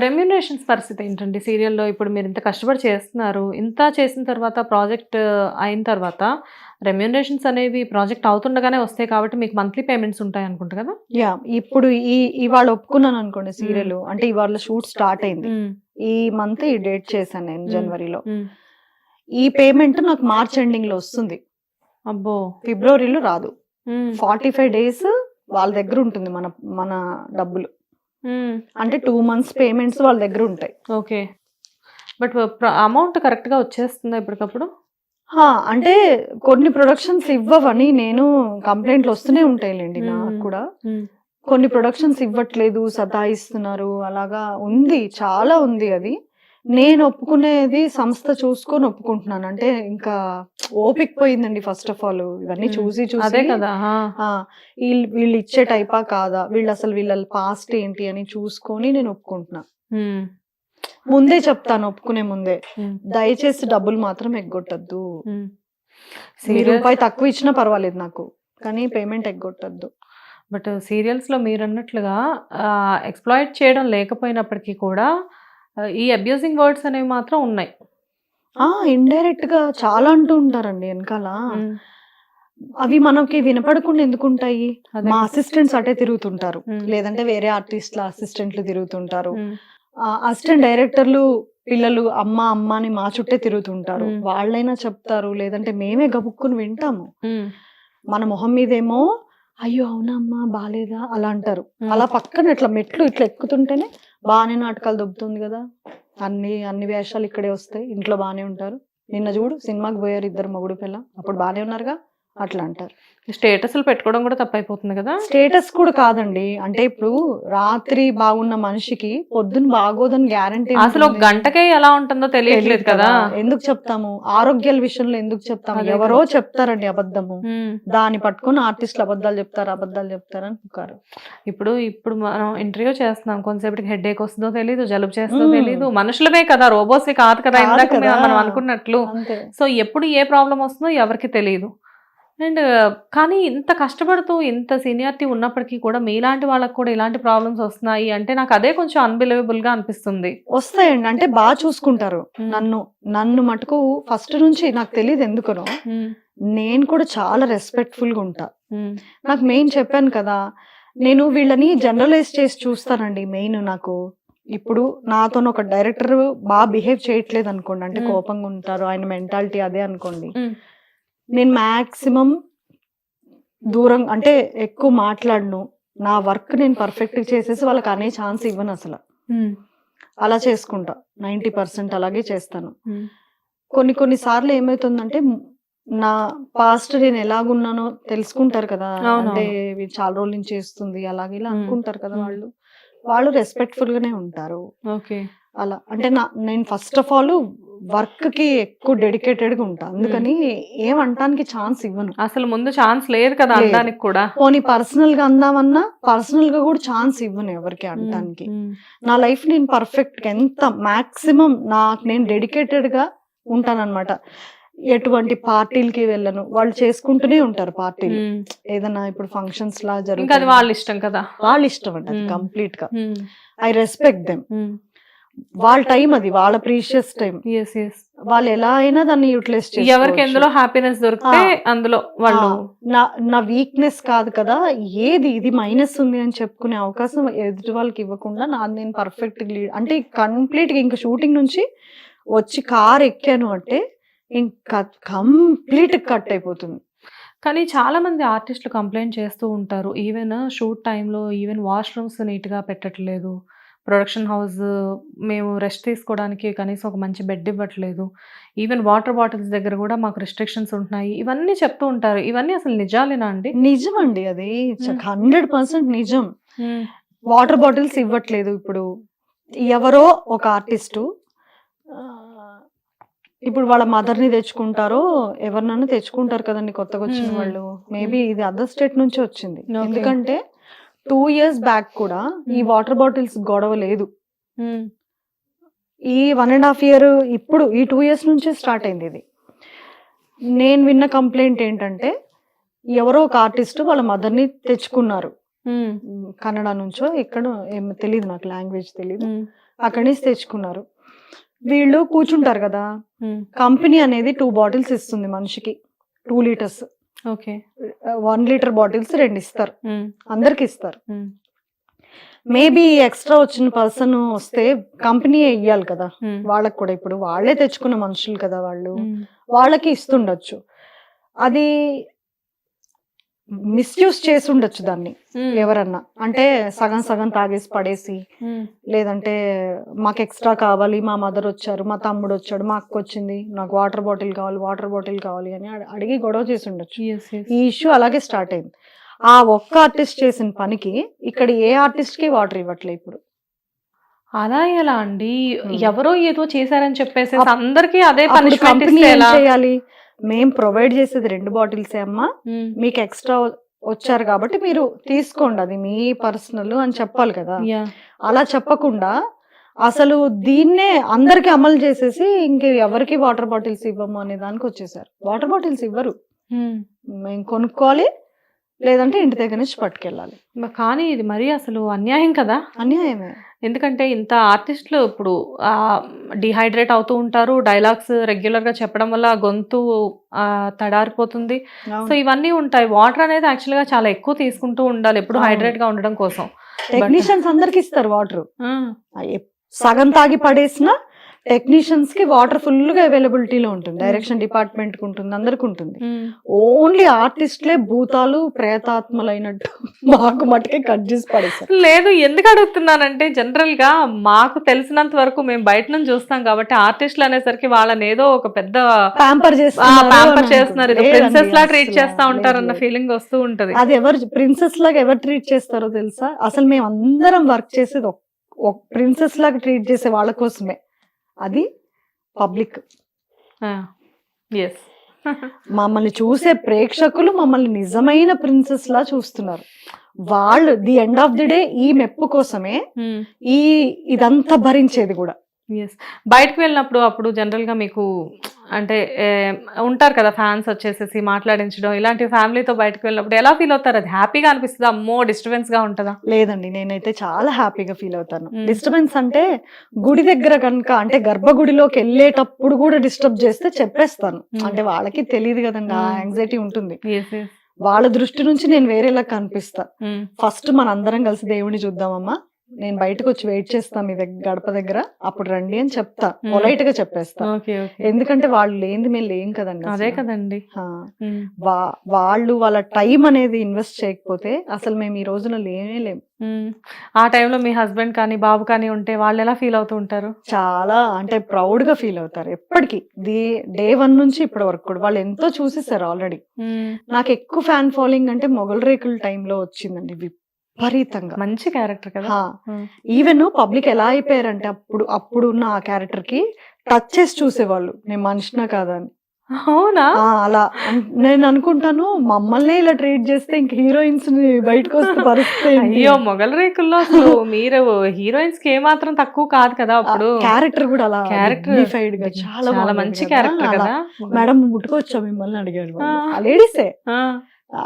Remunerations పరిస్థితి ఏంటండి సీరియల్‌లో ఇప్పుడు మీరు ఇంత కష్టపడి చేస్తున్నారు. ఇంత చేసిన తర్వాత ప్రాజెక్ట్ అయిన తర్వాత రెమ్యూనరేషన్స్ అనేవి ప్రాజెక్ట్ అవుతుండగానే వస్తాయి కాబట్టి మీకు మంత్లీ పేమెంట్స్ ఉంటాయి అనుకుంటా కదా? యాహ్! ఇప్పుడు ఈ ఇవాళ ఒప్పుకున్నాను అనుకోండి సీరియల్ అంటే ఇవాళ షూట్ స్టార్ట్ అయింది. ఈ మంత్ ఈ డేట్ చేశాను నేను. జనవరిలో. ఈ పేమెంట్ నాకు మార్చ్ ఎండింగ్‌లో వస్తుంది. అబ్బో! ఫిబ్రవరిలో రాదు. హ్మ్. 45 డేస్ వాళ్ళ దగ్గర ఉంటుంది మన మన డబ్బులు. హ్మ్. అంటే 2 మంత్స్ పేమెంట్స్ వాళ్ళ దగ్గర ఉంటాయి. ఓకే. బట్ అమౌంట్ కరెక్ట్‌గా వచ్చేస్తుందా ఇప్పటికప్పుడు? అంటే కొన్ని ప్రొడక్షన్స్ ఇవ్వవని నేను కంప్లెయింట్లు వస్తూనే ఉంటాయిలెండి నాకు హ్మ్. కూడా. హ్మ్. కొన్ని ప్రొడక్షన్స్ ఇవ్వట్లేదు, సతాయిస్తున్నారు అలాగా ఉంది. చాలా ఉంది అది. నేను ఒప్పుకునేది సంస్థ చూసుకొని ఒప్పుకుంటున్నాను. అంటే ఇంకా ఓపిక పోయిందండి ఫస్ట్ ఆఫ్ ఆల్. ఇవన్నీ. చూసి అదే చూసి కదా! వీళ్ళు ఇచ్చే టైపా కాదా? వీళ్ళు అసలు వీళ్ళ పాస్ట్ ఏంటి అని చూసుకొని నేను ఒప్పుకుంటున్నా. ముందే చెప్తాను ఒప్పుకునే ముందే. దయచేసి డబ్బులు మాత్రం ఎగ్గొట్టొద్దు. మీరు సీరియల్స్ రూపాయి తక్కువ ఇచ్చినా పర్వాలేదు నాకు. కానీ పేమెంట్ ఎగ్గొట్టొద్దు. బట్ సీరియల్స్‌లో మీరన్నట్లుగా ఆహ్, ఎక్స్‌ప్లాయిట్ చేయడం లేకపోయినప్పటికీ కూడా ఈ అబ్యూజింగ్ వర్డ్స్ అనేవి మాత్రం ఉన్నాయి. ఆ! ఇండైరెక్ట్‌గా చాలా అంటూ ఉంటారండి ఎనకాల. హ్మ్. అవి మనకి వినపడకుండా ఎందుకుంటాయి? మా అసిస్టెంట్స్ అటే తిరుగుతుంటారు. లేదంటే వేరే ఆర్టిస్ట్‌ల అసిస్టెంట్లు తిరుగుతుంటారు. అసిస్టెంట్ డైరెక్టర్లు పిల్లలు అమ్మ, అమ్మ అని మా చుట్టే తిరుగుతుంటారు. వాళ్ళైనా చెప్తారు. లేదంటే మేమే గబుక్కుని వింటాము. మన మొహం మీదేమో అయ్యో! అవునా అమ్మా బాలేదా? అలా అంటారు. అలా పక్కన ఇట్లా మెట్లు ఇట్లా ఎక్కుతుంటేనే బానే నాటకాలు దొబ్బుతుంది కదా అన్ని అన్ని వేషాలు ఇక్కడే వస్తాయి. ఇంట్లో బానే ఉంటారు. నిన్న చూడు సినిమాకి పోయారు ఇద్దరు మొగుడు పిల్ల అప్పుడు బానే ఉన్నారుగా అట్లా అంటారు. స్టేటస్‌లు పెట్టుకోవడం కూడా తప్పైపోతుంది కదా! స్టేటస్ కూడా కాదండి. అంటే ఇప్పుడు రాత్రి బాగున్న మనిషికి పొద్దున బాగోదని గ్యారంటీ అసలు ఒక గంటకే ఎలా ఉంటుందో తెలియట్లేదు కదా! ఎందుకు చెప్తాము? ఆరోగ్యాల విషయంలో ఎందుకు చెప్తాము? ఎవరో! చెప్తారండి అబద్ధము. దాన్ని పట్టుకొని ఆర్టిస్టులు అబద్ధాలు చెప్తారు, అబద్ధాలు చెప్తారని పుకారు. ఇప్పుడు ఇప్పుడు మనం ఇంటర్వ్యూ చేస్తున్నాం. కొంతసేపటికి హెడేక్ వస్తుందో తెలీదు. జలుబు చేస్తుందో. తెలీదు. మనుషులమే కదా! రోబోట్స్ కాదు కదా! ఇందాక! మనం అనుకున్నట్లు. సో ఎప్పుడు ఏ ప్రాబ్లమ్ వస్తుందో ఎవరికీ తెలీదు. అండ్ కానీ ఇంత కష్టపడుతూ ఇంత సీనియారిటీ ఉన్నప్పటికీ కూడా మీలాంటి వాళ్ళకి కూడా ఇలాంటి ప్రాబ్లమ్స్ వస్తున్నాయి అంటే నాకు అదే కొంచెం అన్‌బిలీవబుల్‌గా అనిపిస్తుంది. వస్తాయండి. అంటే బా చూసుకుంటారు హ్మ్. నన్ను. నన్ను మటుకు ఫస్ట్ నుంచి నాకు తెలీదు ఎందుకనో హ్మ్. నేను కూడా చాలా రెస్పెక్ట్‌ఫుల్‌గా ఉంటా. హ్మ్. నాకు మెయిన్ చెప్పాను కదా! నేను వీళ్ళని జనరలైజ్ చేసి చూస్తానండి మెయిన్ నాకు. ఇప్పుడు నాతోని ఒక డైరెక్టర్ బా బిహేవ్ చేయట్లేదు అనుకోండి. అంటే. కోపంగా ఉంటారు. ఆయన మెంటాలిటీ అదే అనుకోండి. నేను మాక్సిమం దూరం అంటే ఎక్కువ మాట్లాడను. నా వర్క్ నేను పర్ఫెక్ట్‌గా చేసేసి వాళ్ళకి అనే ఛాన్స్ ఇవ్వను అసల. అలా చేసుకుంటా. 90% అలాగే చేస్తాను. కొన్ని కొన్ని సార్లు ఏమైతుందంటే మ్, నా పాస్ట్ నేను ఎలాగున్నానో తెలుసుకుంటారు కదా! అంటే చాలా రోజుల నుంచి చేస్తుంది అలాగే ఇలా. అనుకుంటారు కదా. వాళ్ళు. వాళ్ళు రెస్పెక్ట్‌ఫుల్‌గానే ఉంటారు. ఓకే. అలా. అంటే నా నేను ఫస్ట్ ఆఫ్ ఆల్ వర్క్‌కి ఎక్కువ డెడికేటెడ్‌గా ఉంటా. హ్మ్. అందుకని ఏమంటానికి ఛాన్స్ ఇవ్వను. అసలు ముందు ఛాన్స్ లేదు కదా! అనడానికి కూడా. పోనీ పర్సనల్‌గా అందామన్నా పర్సనల్‌గా కూడా ఛాన్స్ ఇవ్వను ఎవరికీ. హ్మ్. నా లైఫ్ నేను పర్ఫెక్ట్‌గా ఎంత మాక్సిమం నాకు నేను డెడికేటెడ్‌గా ఉంటానన్నమాట. ఎటువంటి పార్టీలకి వెళ్ళను. వాళ్ళు చేసుకుంటూనే ఉంటారు పార్టీలు. హ్మ్. ఏదన్నా ఇప్పుడు ఫంక్షన్స్‌లా ఇంకా అది జరుగుతాయి. వాళ్ళ ఇష్టం కదా! వాళ్ళ ఇష్టం అండి. కంప్లీట్‌గా. హ్మ్. I respect them. వాళ్ళ టైం అది. వాళ్ళ ప్రీషియస్ టైం. వాళ్ళు ఎలా అయినా దాన్ని యుటిలైజ్ ఎవరికి చేసుకోవచ్చు. ఎందులో హ్యాపీనెస్ దొరికితే! అందులో! వాళ్ళు నా నా వీక్‌నెస్ కాదు కదా! ఏది ఇది మైనస్ ఉంది అని చెప్పుకునే అవకాశం ఎదుటి వాళ్ళకి ఇవ్వకుండా నాది నేను పర్ఫెక్ట్‌గా లీడ్ అంటే కంప్లీట్‌గా ఇంక షూటింగ్ నుంచి వచ్చి కార్ ఎక్కాను అంటే ఇంకా కంప్లీట్‌గా కట్ అయిపోతుంది. కానీ చాలా మంది ఆర్టిస్టులు కంప్లెయింట్ చేస్తూ ఉంటారు. ఈవెన్ షూట్ టైమ్‌లో ఈవెన్ వాష్‌రూమ్స్ నీట్‌గా పెట్టట్లేదు. ప్రొడక్షన్ హౌస్ మేము రెస్ట్ తీసుకోవడానికి కనీసం ఒక మంచి బెడ్ ఇవ్వట్లేదు. ఈవెన్ వాటర్ బాటిల్స్ దగ్గర కూడా మాకు రిస్ట్రిక్షన్స్ ఉంటున్నాయి. ఇవన్నీ చెప్తూ ఉంటారు. ఇవన్నీ అసలు నిజాలేనా అండి? నిజమండి అది. చ హ్మ్. 100% నిజం. వాటర్ బాటిల్స్ ఇవ్వట్లేదు ఇప్పుడు. ఎవరో ఒక ఆర్టిస్టు ఇప్పుడు వాళ్ళ మదర్‌ని తెచ్చుకుంటారో ఎవరినైనా తెచ్చుకుంటారు కదండీ కొత్తగొచ్చిన హ్మ్. వాళ్ళు. మేబీ ఇది అదర్ స్టేట్ నుంచి వచ్చింది. ఎందుకంటే 2 ఇయర్స్ బ్యాక్ కూడా ఈ. వాటర్ బాటిల్స్ గొడవ లేదు. హ్మ్. ఈ 1 ½ ఇయర్ ఇప్పుడు ఈ 2 ఇయర్స్ నుంచే స్టార్ట్ అయింది ఇది. నేను విన్న కంప్లెయింట్ ఏంటంటే ఎవరో ఒక ఆర్టిస్ట్ వాళ్ళ మదర్‌ని తెచ్చుకున్నారు. ఉమ్, కన్నడ నుంచో ఎక్కడో ఏమో తెలియదు నాకు లాంగ్వేజ్ తెలియదు. అక్కడి నుంచి తెచ్చుకున్నారు వీళ్ళు కూర్చుంటారు కదా. కంపెనీ అనేది టూ బాటిల్స్ ఇస్తుంది మనిషికి two litres okay. One litre bottles రెండు ఇస్తారు. అందరికి ఇస్తారు. మేబీ ఎక్స్ట్రా వచ్చిన పర్సన్ వస్తే కంపెనీ ఇయ్యాలి కదా. వాళ్ళకి కూడా ఇప్పుడు వాళ్ళే తెచ్చుకున్న మనుషులు కదా వాళ్ళు. వాళ్ళకి ఇస్తుండొచ్చు అది మిస్యూజ్ చేసి ఉండొచ్చు దాన్ని హ్మ్. ఎవరన్నా అంటే సగం సగం తాగేసి పడేసి హ్మ్. లేదంటే మాకు ఎక్స్ట్రా కావాలి మా మదర్ వచ్చారు మా తమ్ముడు వచ్చాడు మా అక్క వచ్చింది నాకు వాటర్ బాటిల్ కావాలి వాటర్ బాటిల్ కావాలి అని అడి- అడిగి గొడవ చేసి ఉండొచ్చు. ఈ ఇష్యూ అలాగే స్టార్ట్ అయింది ఆ ఒక్క ఆర్టిస్ట్ చేసిన పనికి ఇక్కడ ఏ ఆర్టిస్ట్కి వాటర్ ఇవ్వట్లే ఇప్పుడు అలా ఎలా అండి? హ్మ్. ఎవరో ఏదో చేశారని చెప్పేసేసి అప్ అందరికీ అదే పనిష్మెంట్? చేయాలి మేం ప్రొవైడ్ చేసేది రెండు బాటిల్సే అమ్మా. మీకు ఎక్స్ట్రా వచ్చారు కాబట్టి మీరు తీసుకోండి అది మీ పర్సనల్ అని చెప్పాలి కదా! అలా చెప్పకుండా అసలు దీన్నే అందరికి అమలు చేసేసి ఇంక ఎవరికి వాటర్ బాటిల్స్ ఇవ్వము అనే దానికి వచ్చేసారు వాటర్ బాటిల్స్ ఇవ్వరు. మేము కొనుక్కోవాలి లేదంటే ఇంటి దగ్గర నుంచి పట్టుకెళ్ళాలి కానీ ఇది మరీ అసలు అన్యాయం కదా! అన్యాయమే ఎందుకంటే ఇంత ఆర్టిస్టులు ఇప్పుడు డీహైడ్రేట్ అవుతూ ఉంటారు. డైలాగ్స్ రెగ్యులర్‌గా చెప్పడం వల్ల గొంతు తడారిపోతుంది. సో. ఇవన్నీ ఉంటాయి. వాటర్ అనేది యాక్చువల్‌గా చాలా ఎక్కువ తీసుకుంటూ ఉండాలి. ఎప్పుడు అవును. హైడ్రేట్‌గా ఉండడం కోసం. టెక్నీషియన్స్ అందరికి ఇస్తారు వాటర్! సగం తాగి పడేసిన టెక్నీషియన్స్కి వాటర్ ఫుల్గా అవైలబిలిటీలో ఉంటుంది. డైరెక్షన్ డిపార్ట్మెంట్కి ఉంటుంది అందరికి ఉంటుంది. ఓన్లీ ఆర్టిస్ట్లే భూతాలు ప్రేతాత్మలైనట్టు మాకు మటుకే కట్ చేసి పడేశారు లేదు ఎందుకు అడుగుతున్నానంటే జనరల్‌గా మాకు తెలిసినంత వరకు మేము బయట నుంచి చూస్తాం కాబట్టి ఆర్టిస్టులు అనేసరికి వాళ్ళని ఏదో ఒక పెద్ద ప్యాంపర్ ప్యాంపర్ చేస్తున్నారు. ప్రిన్సెస్ లా ట్రీట్ చేస్తా ఉంటారన్న లేదు ఫీలింగ్ వస్తూ ఉంటది. అది ఎవరు ప్రిన్సెస్ లాగా ఎవరు ట్రీట్ చేస్తారో తెలుసా అసలు మేము అందరం వర్క్ చేసేది ప్రిన్సెస్ లాగా ట్రీట్ చేసే వాళ్ళ కోసమే అది పబ్లిక్! యెస్. మమ్మల్ని చూసే ప్రేక్షకులు మమ్మల్ని నిజమైన ప్రిన్సెస్ లా చూస్తున్నారు వాళ్ళు the end of the day ఈ మెప్పు కోసమే హ్మ్. ఈ ఇదంతా భరించేది కూడా యెస్. బయటకి వెళ్ళినప్పుడు అప్పుడు జనరల్‌గా మీకు అంటే ఉంటారు కదా! ఫ్యాన్స్ వచ్చేసేసి మాట్లాడించడం ఇలాంటి ఫ్యామిలీతో బయటకి వెళ్ళినప్పుడు ఎలా ఫీల్ అవుతారు? అది హ్యాపీగా అనిపిస్తదా? అమ్మో! డిస్టర్బెన్స్‌గా ఉంటదా? లేదండి నేనైతే చాలా హ్యాపీగా ఫీల్ అవుతాను. డిస్టర్బెన్స్ అంటే గుడి దగ్గర కనుక అంటే గర్భగుడిలోకి వెళ్ళేటప్పుడు కూడా డిస్టర్బ్ చేస్తే చెప్పేస్తాను. అంటే వాళ్ళకి తెలియదు కదండి ఆ. యాంగ్జైటీ ఉంటుంది. వాళ్ళ దృష్టి నుంచి నేను వేరేలా కనిపిస్తా. ఫస్ట్ మన అందరం కలిసి దేవుడిని చూద్దామమ్మా నేను బయటకు వచ్చి వెయిట్ చేస్తా మీ దగ్గర గడప దగ్గర అప్పుడు రండి అని చెప్తా. పొలైట్గా చెప్పేస్తా. ఎందుకంటే వాళ్ళు లేనిది మేము లేం కదండి అదే కదండీ. వాళ్ళు వాళ్ళ టైం అనేది ఇన్వెస్ట్ చేయకపోతే అసలు మేము ఈ రోజున లేనే లేం హ్మ్. ఆ టైంలో మీ హస్బెండ్ కానీ, బాబు కానీ ఉంటే వాళ్ళు ఎలా ఫీల్ అవుతూ ఉంటారు? చాలా అంటే ప్రౌడ్గా ఫీల్ అవుతారు ఎప్పటికీ ది డే వన్ నుంచి ఇప్పటి వరకు కూడా వాళ్ళు ఎంతో చూసేసారు ఆల్రెడీ. నాకు ఎక్కువ ఫ్యాన్ ఫాలోయింగ్ అంటే మొగల్ రేకుల టైంలో వచ్చిందండి విపరీతంగా మంచి క్యారెక్టర్ కదా! ఈవెన్ పబ్లిక్ ఎలా అయిపోయారంటే అప్పుడు అప్పుడు ఉన్న ఆ క్యారెక్టర్కి టచ్ చేసి చూసేవాళ్ళు నేను మనిషినా కాదా అని అవునా? అలా నేను అనుకుంటాను మమ్మల్ని ఇలా ట్రీట్ చేస్తే ఇంక హీరోయిన్స్ని బయటకు వస్తే పరిస్థితి? అయ్యో! మొగల్ రేకుల్లో అసలు మీరు హీరోయిన్స్‌కి ఏమాత్రం తక్కువ కాదు కదా! అప్పుడు. క్యారెక్టర్ కూడా అలా క్యారెక్టర్గా చాలా మంచి. క్యారెక్టర్ కదా! మేడం ముట్టుకోవచ్చా మిమ్మల్ని. ఆ లేడీసే!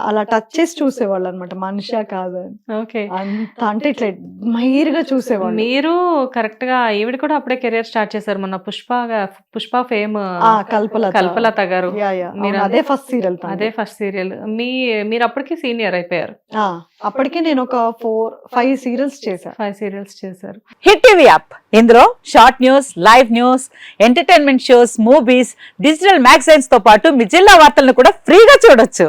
అలా టచ్ చేసి చూసేవాళ్ళు అనమాట మనిషా కాదా. ఓకే. అంత అంటే ఇట్లా admire గా చూసేవాళ్ళు మీరు కరెక్ట్‌గా ఈవిడ కూడా అప్పుడే కెరియర్ స్టార్ట్ చేశారు. మొన్న 'పుష్పగా' 'పుష్ప' ఫేమ్ ఆ కల్పలత కల్పలత గారు. అదే ఫస్ట్ సీరియల్ అదే ఫస్ట్ సీరియల్. మీ మీరు అప్పటికి సీనియర్ అయిపోయారు. అప్పటికే నేను ఒక ఫోర్ ఫైవ్ సీరియల్స్ చేశా 5 సీరియల్స్ చేశారు. హిట్ టీవీ యాప్ ఇందులో short news live news entertainment shows movies digital మ్యాగజైన్స్తో పాటు మీ జిల్లా వార్తలను కూడా ఫ్రీగా చూడొచ్చు